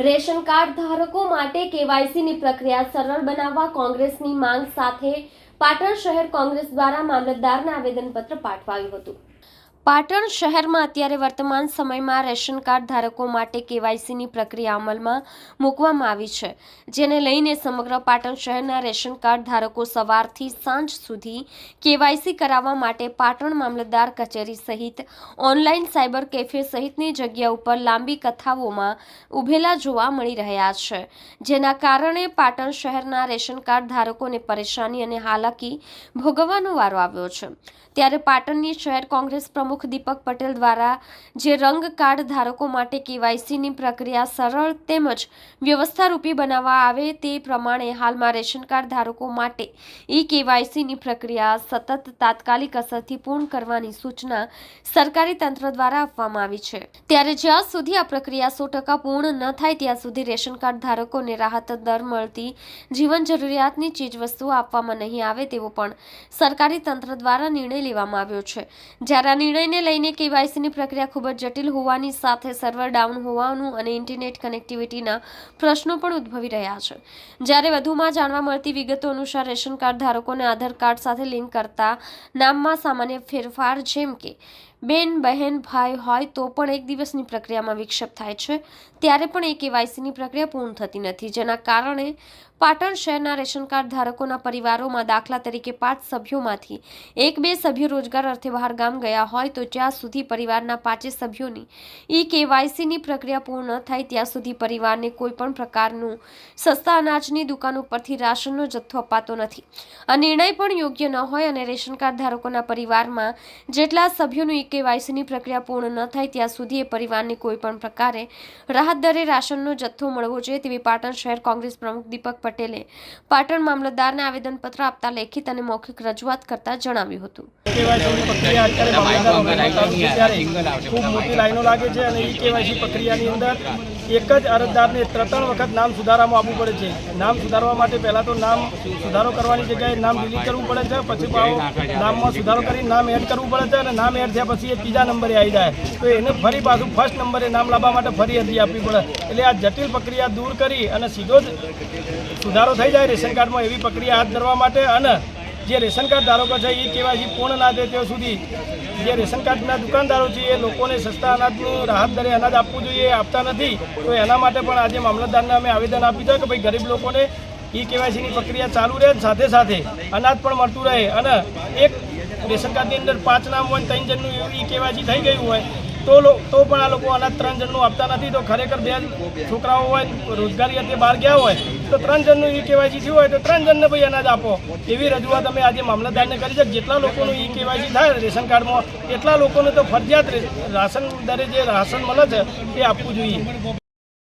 Ration card ધારકો માટે કેવાયસીની પ્રક્રિયા સરળ બનાવવા કોંગ્રેસની માંગ સાથે પાટણ શહેર કોંગ્રેસ દ્વારા મામલતદારને આવેદનપત્ર પાઠવાયું હતું. પાટણ શહેરમાં અત્યારે વર્તમાન સમયમાં રેશન કાર્ડ ધારકો માટે કેવાયસીની પ્રક્રિયા અમલમાં મૂકવામાં આવી છે, જેને લઈને સમગ્ર પાટણ શહેરના રેશન કાર્ડ ધારકો સવારથી સાંજ સુધી કેવાયસી કરાવવા માટે પાટણ મામલતદાર કચેરી સહિત ઓનલાઈન સાયબર કેફે સહિતની જગ્યા ઉપર લાંબી કથાઓમાં ઉભેલા જોવા મળી રહ્યા છે, જેના કારણે પાટણ શહેરના રેશન કાર્ડ ધારકોને પરેશાની અને હાલાકી ભોગવવાનો વારો આવ્યો છે. ત્યારે પાટણની શહેર કોંગ્રેસ પ્રમુખ દીપક પટેલ દ્વારા જે રંગ કાર્ડ ધારકો માટે કેવાયસીની પ્રક્રિયા સરળ તેમજ વ્યવસ્થારૂપી બનાવવા આવે તે પ્રમાણે હાલમાં રેશન કાર્ડ ધારકો માટે ઈ કેવાયસીની પ્રક્રિયા સતત તાત્કાલિક અસરથી પૂર્ણ કરવાની સૂચના સરકારી તંત્ર દ્વારા આપવામાં આવી છે. ત્યારે જ્યાં સુધી આ પ્રક્રિયા સો ટકા પૂર્ણ ન થાય ત્યાં સુધી રેશન કાર્ડ ધારકોને રાહત દર મળતી જીવન જરૂરિયાતની ચીજવસ્તુઓ આપવામાં નહીં આવે તેવો પણ સરકારી તંત્ર દ્વારા નિર્ણય લેવામાં આવ્યો છે. જ્યારે આ નિર્ણયને લઈને કેવાયસીની પ્રક્રિયા ખૂબ જ જટિલ હોવાની સાથે સર્વર ડાઉન હોવાનું અને ઇન્ટરનેટ કનેક્ટિવિટીના પ્રશ્નો પણ ઉદ્ભવી રહ્યા છે. જ્યારે વધુમાં જાણવા મળતી વિગતો અનુસાર રેશન કાર્ડ ધારકોને આધાર કાર્ડ સાથે લિંક કરતા નામમાં સામાન્ય ફેરફાર જેમ કે બેન, બહેન, ભાઈ હોય તો પણ એક દિવસની પ્રક્રિયામાં વિક્ષેપ થાય છે. ત્યારે પણ એ કેવાયસીની પ્રક્રિયા પૂર્ણ થતી નથી. જેના કારણે પાટણ શહેરના રેશન કાર્ડ ધારકોના પરિવારોમાં દાખલા તરીકે પાંચ સભ્યોમાંથી એક બે સભ્યો રોજગાર અર્થે બહાર ગામ ગયા હોય તો જ્યાં સુધી પરિવારના પાંચે સભ્યોની ઈ કેવાયસીની પ્રક્રિયા પૂર્ણ થાય ત્યાં સુધી પરિવારને કોઈ પણ પ્રકારનું સસ્તા અનાજની દુકાન ઉપરથી રાશનનો જથ્થો અપાતો નથી. આ નિર્ણય પણ યોગ્ય ન હોય અને રેશન કાર્ડ ધારકોના પરિવારમાં જેટલા સભ્યોનું કેવાયસીની પ્રક્રિયા પૂર્ણ ન થાય ત્યાં સુધી એ પરિવારને કોઈ પણ પ્રકારે રાહત દરે રાશનનો જથ્થો મળવો જોઈએ તેવી પાટણ શહેર કોંગ્રેસ પ્રમુખ દીપક પટેલે પાટણ મામલતદારને આવેદનપત્ર આપતા લેખિત અને મૌખિક રજૂઆત કરતા જણાવ્યું હતું. ખૂબ મોટી લાઈનો લાગે છે અને ઈ કેવાયસી પ્રક્રિયાની અંદર એક જ અરજદારને ત્રણ ત્રણ વખત નામ સુધારામાં આપવું પડે છે. નામ સુધારવા માટે પહેલાં તો નામ સુધારો કરવાની જગ્યાએ નામ ડિલીટ કરવું પડે છે પછી પાછું નામમાં સુધારો કરી નામ એડ કરવું પડે છે અને નામ એડ થયા પછી એ ત્રીજા નંબરે આવી જાય. તો એને ફરી પાછું ફર્સ્ટ નંબરે નામ લાવવા માટે ફરી અરજી આપવી પડે. એટલે આ જટિલ પ્રક્રિયા દૂર કરી અને સીધો જ સુધારો થઈ જાય રેશન કાર્ડમાં એવી પ્રક્રિયા હાથ ધરવા માટે અને જે રેશન કાર્ડ ધારકો છે એ કેવાયસી પૂર્ણ ના દે ત્યાં સુધી જે રેશન કાર્ડના દુકાનદારો છે એ લોકોને સસ્તા અનાજનું રાહત દરે અનાજ આપવું જોઈએ આપતા નથી. તો એના માટે પણ આજે મામલતદારને અમે આવેદન આપ્યું છે કે ભાઈ ગરીબ લોકોને ઈ કેવાયસીની પ્રક્રિયા ચાલુ રહે, સાથે સાથે અનાજ પણ મળતું રહે અને એક રેશન કાર્ડની અંદર પાંચ નામ હોય ત્રણ જણનું એવી કેવાયસી થઈ ગયું હોય, તો તો પણ આ લોકો અનાજ ત્રણ જણનું આપતા નથી. તો ખરેખર બે છોકરાઓ હોય રોજગારી અર્થે બહાર ગયા હોય, તો ત્રણ જણનું ઈ કેવાયસી થયું હોય તો ત્રણ જણને ભાઈ અનાજ આપો. એવી રજૂઆત અમે આજે મામલતદારને કરી છે જેટલા લોકોનું ઈ કેવાયસી થાય રેશન કાર્ડમાં, એટલા લોકોને તો ફરજિયાત રાશન દરે જે રાશન મળે છે એ આપવું જોઈએ.